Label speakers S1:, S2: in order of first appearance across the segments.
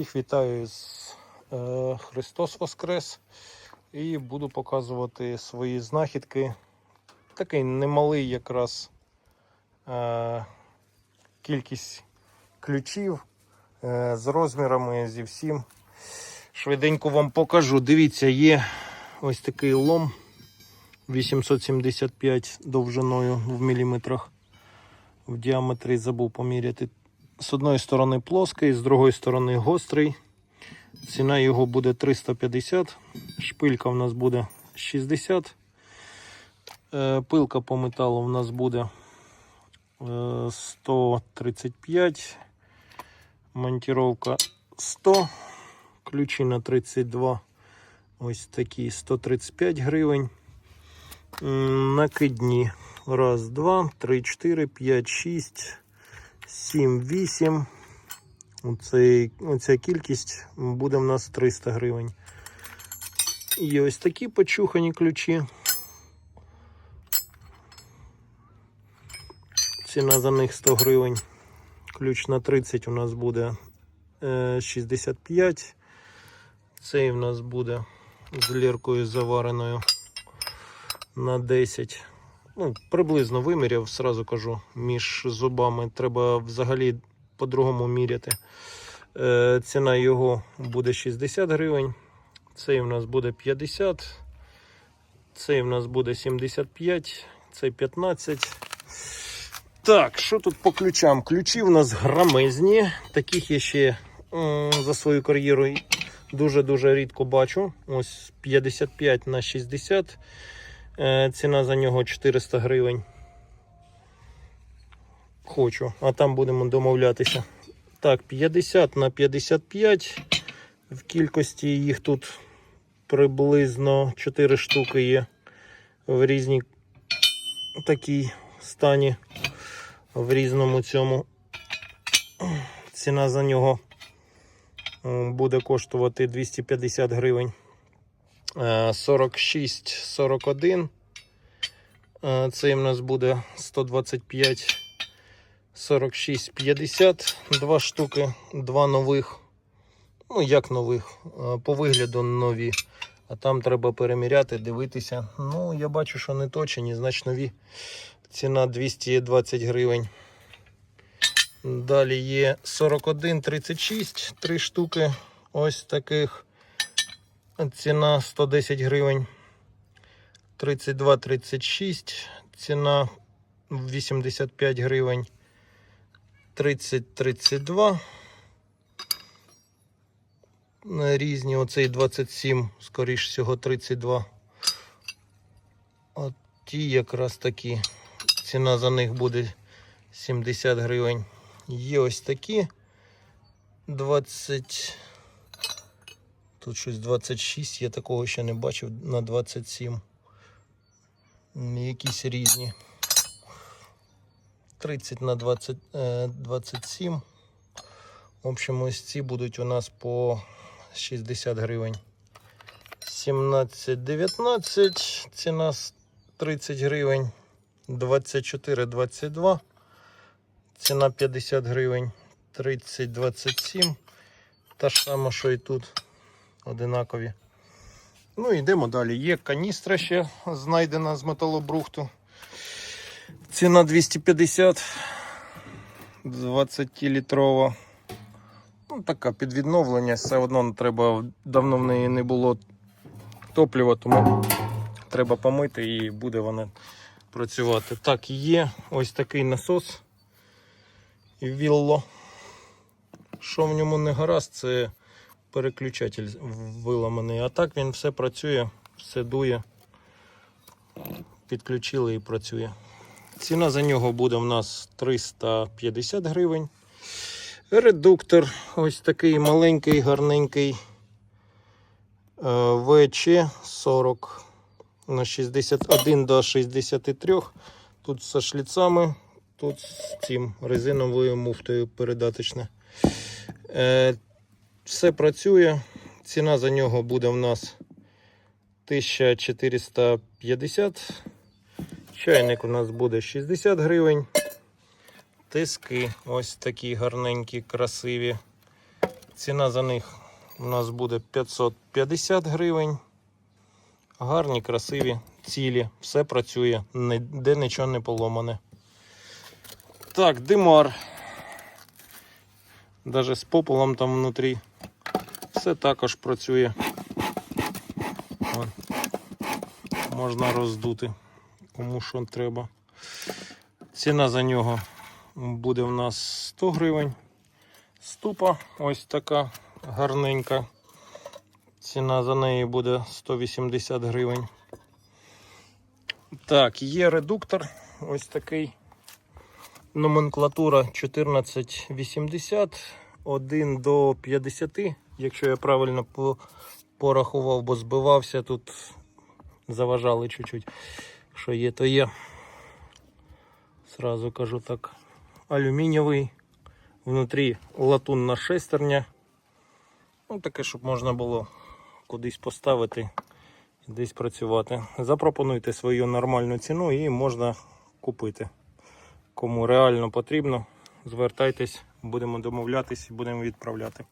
S1: Всіх вітаю з е, Христос Воскрес і буду показувати свої знахідки. Такий немалий якраз е, кількість ключів е, з розмірами, зі всім. Швиденько вам покажу. Дивіться, є ось такий лом 875 довжиною в міліметрах. В діаметрі забув поміряти. З одної сторони плоский, з другої сторони гострий. Ціна його буде 350, шпилька в нас буде 60. Е, Пилка по металу в нас буде е, 135. Монтировка 100. Ключі на 32. Ось такі 135 гривень. Накидні. Раз, два, три, чотири, п'ять, шість. 7-8. Оця кількість буде в нас 300 гривень. І ось такі почухані ключі. Ціна за них 100 гривень. Ключ на 30 у нас буде е, 65. Цей в нас буде з ліркою завареною на 10 ну, приблизно виміряв, сразу кажу, між зубами треба взагалі по-другому міряти. Е, ціна його буде 60 гривень. Цей в нас буде 50, цей в нас буде 75, цей 15. Так, що тут по ключам? Ключі в нас грамезні. Таких я ще за свою кар'єру дуже-дуже рідко бачу. Ось 55 на 60. Е, Ціна за нього 400 гривень. Хочу, а там будемо домовлятися. Так, 50 на 55. В кількості їх тут приблизно 4 штуки є в різній такій стані, в різному цьому. Ціна за нього буде коштувати 250 гривень. Е, 46, 41. Е, Цей в нас буде 125, 46, 50. Два штуки, два нових. Ну, як нових, по вигляду нові. А там треба переміряти, дивитися. Ну, я бачу, що не точені, значить нові. Ціна 220 гривень. Далі є 41, 36, три штуки. Ось таких. Ціна 110 гривень. 32-36. Ціна 85 гривень. 30-32. Різні. Оцей 27, скоріш всього, 32. От ті якраз такі. Ціна за них буде 70 гривень. Є ось такі. 20. Тут щось 26, я такого ще не бачив на 27. Якісь різні. 30 на 20, е, 27. В общем, ось ці будуть у нас по 60 гривень. 17-19, ціна 30 гривень. 24-22, ціна 50 гривень. 30-27. Та ж сама, що і тут одинакові. Ну, йдемо далі. Є каністра ще знайдена з металобрухту. Ціна 250, 20-літрова. Ну, така під відновлення. Все одно треба, давно в неї не було топлива, тому треба помити і буде вона працювати. Так, є ось такий насос. Вілло. Що в ньому не гаразд, це переключатель виламаний. А так він все працює, все дує. Підключили і працює. Ціна за нього буде в нас 350 гривень. Редуктор ось такий маленький, гарненький ВЧ 40 на 61 до 63. Тут зі шліцами, тут з цим резиновою муфтою передаточне. Все працює. Ціна за нього буде в нас 1450. Чайник у нас буде 60 гривень. Тиски ось такі гарненькі, красиві. Ціна за них у нас буде 550 гривень. Гарні, красиві, цілі, все працює, ніде нічого не поломане. Так, димар. Даже з пополом там внутрі. Все також працює. Можна роздути, кому що треба. Ціна за нього буде в нас 100 гривень. Ступа ось така гарненька. Ціна за неї буде 180 гривень. Так, є редуктор ось такий. Номенклатура 1480, 1 до 50, якщо я правильно порахував, бо збивався тут, заважали чуть-чуть. Що є, то є. Сразу кажу так. Алюмінієвий. Внутрі латунна шестерня. Ну, таке, щоб можна було кудись поставити і десь працювати. Запропонуйте свою нормальну ціну і можна купити. Кому реально потрібно, звертайтесь, будемо домовлятись і будемо відправляти.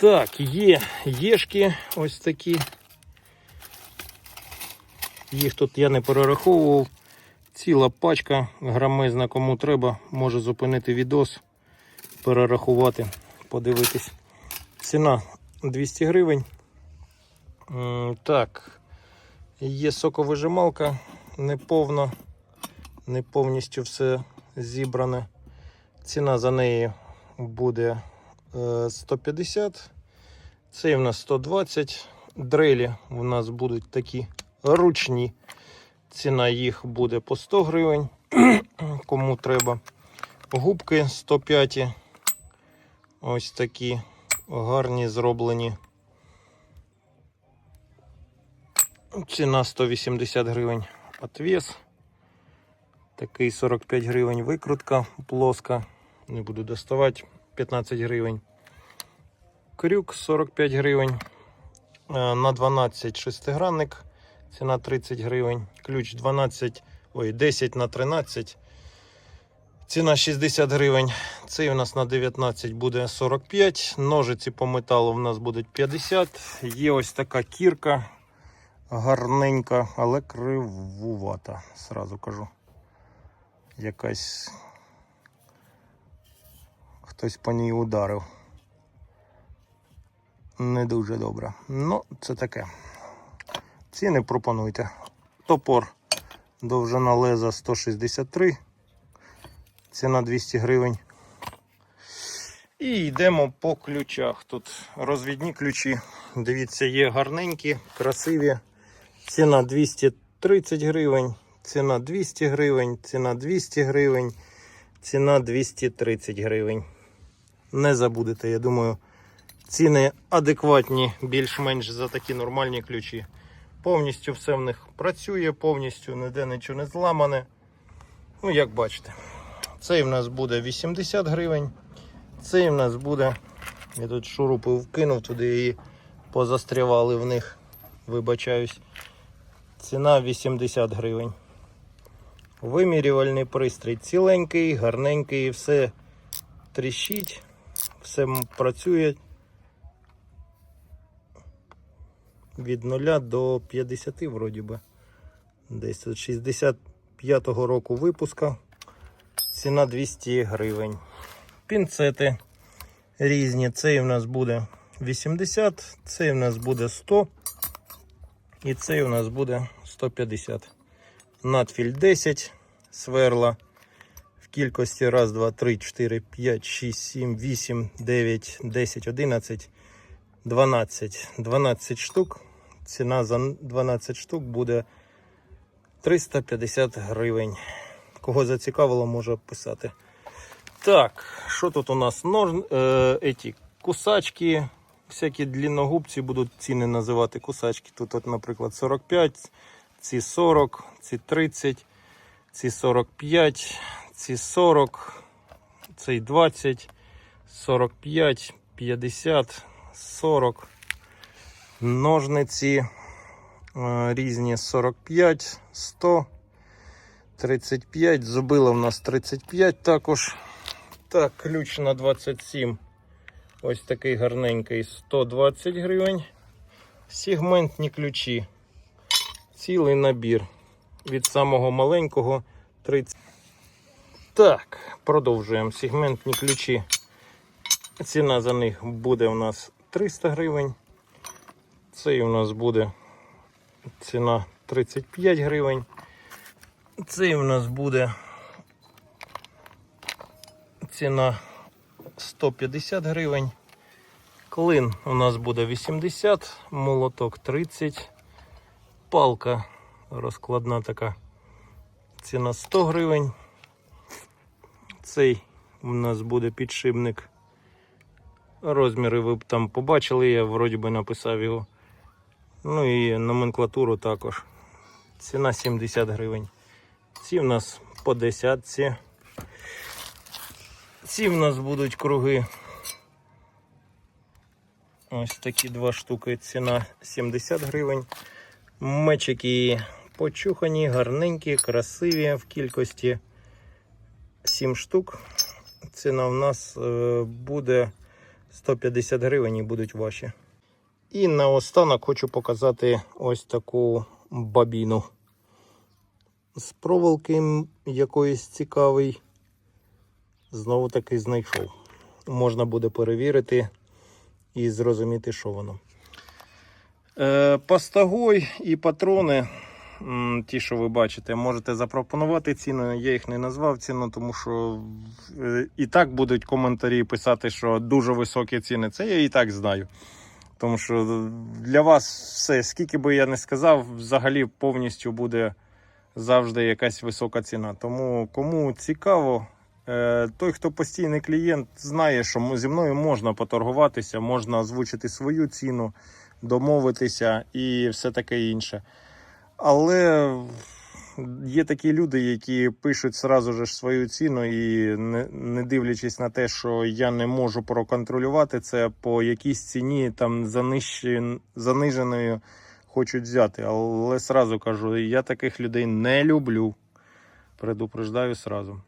S1: Так, є єшки ось такі. Їх тут я не перераховував. Ціла пачка грамезна, кому треба, може зупинити відос, перерахувати, подивитись. Ціна 200 гривень. Так, є соковижималка, неповна, не повністю все зібране. Ціна за неї буде 150. Цей в нас 120. Дрелі у нас будуть такі ручні. Ціна їх буде по 100 гривень. Кому треба. Губки 105. Ось такі гарні зроблені. Ціна 180 гривень отвес. Такий 45 гривень викрутка плоска. Не буду доставати. 15 гривень. Крюк 45 гривень. Е, На 12 шестигранник. Ціна 30 гривень. Ключ 12, ой, 10 на 13. Ціна 60 гривень. Цей у нас на 19 буде 45. Ножиці по металу у нас будуть 50. Є ось така кірка. Гарненька, але кривувата, сразу кажу. Якась хтось по ній ударив. Не дуже добре. Ну, це таке. Ціни пропонуйте. Топор довжина леза 163. Ціна 200 гривень. І йдемо по ключах. Тут розвідні ключі. Дивіться, є гарненькі, красиві. Ціна 230 гривень, ціна 200 гривень, ціна 200 гривень, ціна 230 гривень. Не забудете, я думаю, ціни адекватні більш-менш за такі нормальні ключі. Повністю все в них працює, повністю ніде нічого не зламане. Ну, як бачите, цей в нас буде 80 гривень. Цей в нас буде. Я тут шурупи вкинув туди і позастрявали в них. Вибачаюсь. Ціна 80 гривень. Вимірювальний пристрій ціленький, гарненький, все тріщить, все працює від 0 до 50 вроді би. Десь тут 65-го року випуска. Ціна 200 гривень. Пінцети різні. Цей у нас буде 80, цей у нас буде 100. І цей у нас буде 150. Надфіль 10 сверла. Кількості 1, 2, 3, 4, 5, 6, 7, 8, 9, 10, 11, 12. 12 штук. Ціна за 12 штук буде 350 гривень. Кого зацікавило, може писати. Так, що тут у нас? Нож, е, еті, кусачки, всякі длинногубці будуть ціни називати кусачки. Тут, от, наприклад, 45, ці 40, ці 30, ці 45, ці 40, цей 20, 45, 50, 40. Ножниці е, різні 45, 100, 35. Зубила в нас 35 також. Так, ключ на 27 Ось такий гарненький 120 гривень. Сегментні ключі. Цілий набір. Від самого маленького 30. Так, продовжуємо. Сегментні ключі. Ціна за них буде у нас 300 гривень. Цей у нас буде ціна 35 гривень. Цей у нас буде ціна 150 гривень. Клин у нас буде 80, молоток 30, палка розкладна така. Ціна 100 гривень. Цей у нас буде підшипник. Розміри ви б там побачили, я вроді би написав його. Ну і номенклатуру також. Ціна 70 гривень. Ці в нас по десятці. Ці в нас будуть круги. Ось такі два штуки. Ціна 70 гривень. Мечики почухані, гарненькі, красиві в кількості 7 штук. Ціна в нас е, буде 150 гривень і будуть ваші. І наостанок хочу показати ось таку бабіну. З проволоки якоїсь цікавий. Знову таки знайшов. Можна буде перевірити і зрозуміти, що воно. Е, пастагой і патрони, ті, що ви бачите, можете запропонувати ціну. Я їх не назвав ціну, тому що е, і так будуть коментарі писати, що дуже високі ціни. Це я і так знаю. Тому що для вас все, скільки би я не сказав, взагалі повністю буде завжди якась висока ціна. Тому кому цікаво, е, той, хто постійний клієнт, знає, що зі мною можна поторгуватися, можна озвучити свою ціну, домовитися і все таке інше. Але є такі люди, які пишуть сразу ж свою ціну і не, дивлячись на те, що я не можу проконтролювати це по якійсь ціні там заниженою хочуть взяти. Але сразу кажу, я таких людей не люблю. Предупреждаю сразу.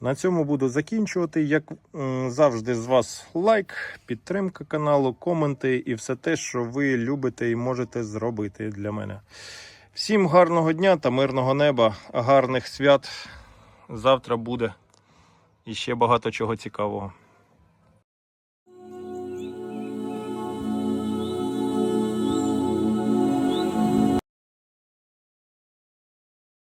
S1: На цьому буду закінчувати. Як завжди, з вас лайк, підтримка каналу, коменти і все те, що ви любите і можете зробити для мене. Всім гарного дня та мирного неба, гарних свят. Завтра буде ще багато чого цікавого.